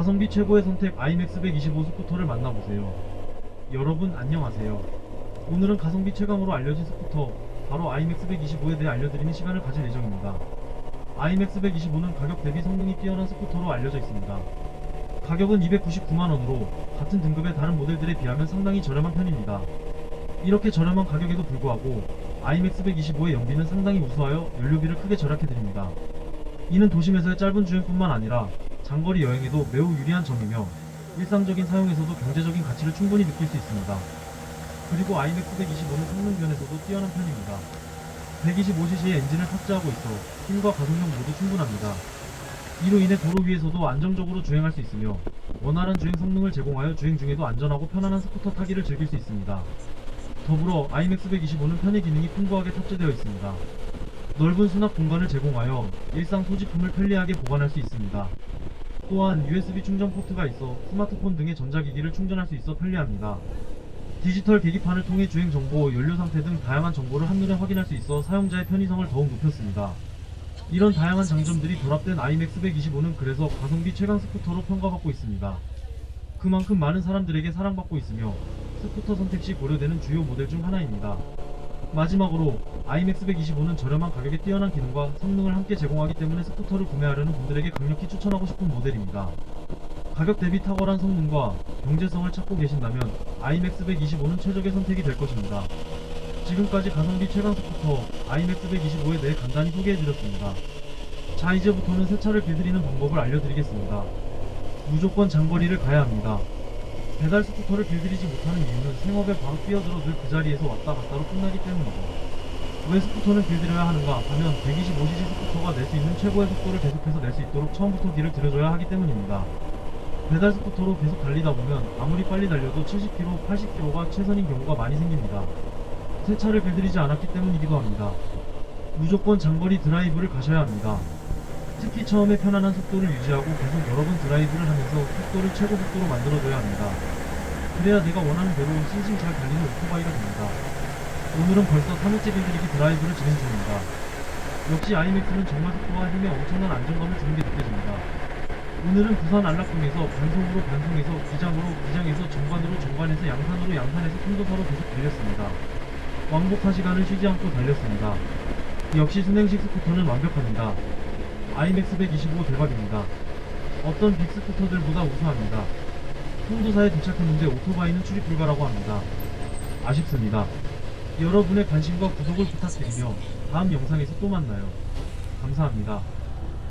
가성비 최고의 선택 IMAX 125 스쿠터를 만나보세요. 여러분 안녕하세요. 오늘은 가성비 최강으로 알려진 스쿠터 바로 IMAX 125에 대해 알려드리는 시간을 가질 예정입니다. IMAX 125는 가격 대비 성능이 뛰어난 스쿠터로 알려져 있습니다. 가격은 299만원으로 같은 등급의 다른 모델들에 비하면 상당히 저렴한 편입니다. 이렇게 저렴한 가격에도 불구하고 IMAX 125의 연비는 상당히 우수하여 연료비를 크게 절약해드립니다. 이는 도심에서의 짧은 주행뿐만 아니라 장거리 여행에도 매우 유리한 점이며 일상적인 사용에서도 경제적인 가치를 충분히 느낄 수 있습니다. 그리고 IMAX 125는 성능 면에서도 뛰어난 편입니다. 125cc의 엔진을 탑재하고 있어 힘과 가속력 모두 충분합니다. 이로 인해 도로 위에서도 안정적으로 주행할 수 있으며 원활한 주행 성능을 제공하여 주행 중에도 안전하고 편안한 스쿠터 타기를 즐길 수 있습니다. 더불어 IMAX 125는 편의 기능이 풍부하게 탑재되어 있습니다. 넓은 수납 공간을 제공하여 일상 소지품을 편리하게 보관할 수 있습니다. 또한 USB 충전 포트가 있어 스마트폰 등의 전자기기를 충전할 수 있어 편리합니다. 디지털 계기판을 통해 주행 정보, 연료 상태 등 다양한 정보를 한눈에 확인할 수 있어 사용자의 편의성을 더욱 높였습니다. 이런 다양한 장점들이 결합된 IMAX 125는 그래서 가성비 최강 스쿠터로 평가받고 있습니다. 그만큼 많은 사람들에게 사랑받고 있으며 스쿠터 선택 시 고려되는 주요 모델 중 하나입니다. 마지막으로 IMAX 125는 저렴한 가격에 뛰어난 기능과 성능을 함께 제공하기 때문에 스쿠터를 구매하려는 분들에게 강력히 추천하고 싶은 모델입니다. 가격 대비 탁월한 성능과 경제성을 찾고 계신다면 IMAX 125는 최적의 선택이 될 것입니다. 지금까지 가성비 최강 스쿠터 IMAX 125에 대해 간단히 소개해드렸습니다. 자 이제부터는 새 차를 길들이는 방법을 알려드리겠습니다. 무조건 장거리를 가야 합니다. 배달 스쿠터를 길들이지 못하는 이유는 생업에 바로 뛰어들어 늘 그 자리에서 왔다 갔다로 끝나기 때문이죠. 왜 스쿠터는 길들여야 하는가 하면 125cc 스쿠터가 낼 수 있는 최고의 속도를 계속해서 낼 수 있도록 처음부터 길을 들여줘야 하기 때문입니다. 배달 스쿠터로 계속 달리다 보면 아무리 빨리 달려도 70km, 80km가 최선인 경우가 많이 생깁니다. 새 차를 길들이지 않았기 때문이기도 합니다. 무조건 장거리 드라이브를 가셔야 합니다. 특히 처음에 편안한 속도를 유지하고 계속 여러 번 드라이브를 하면서 속도를 최고 속도로 만들어줘야 합니다. 그래야 내가 원하는 대로 싱싱 잘 달리는 오토바이가 됩니다. 오늘은 벌써 3회째 길들이기 드라이브를 진행 중입니다. 역시 아이맥스는 정말 속도와 힘에 엄청난 안정감을 주는 게 느껴집니다. 오늘은 부산 안락동에서 반송으로 반송에서 기장으로 기장에서 정관으로 정관에서 양산으로 양산에서 통도사로 계속 달렸습니다. 왕복한 시간을 쉬지 않고 달렸습니다. 역시 순행식 스쿠터는 완벽합니다. 아이맥스 125 대박입니다. 어떤 빅스쿠터들보다 우수합니다. 통도사에 도착했는데 오토바이는 출입 불가라고 합니다. 아쉽습니다. 여러분의 관심과 구독을 부탁드리며 다음 영상에서 또 만나요. 감사합니다.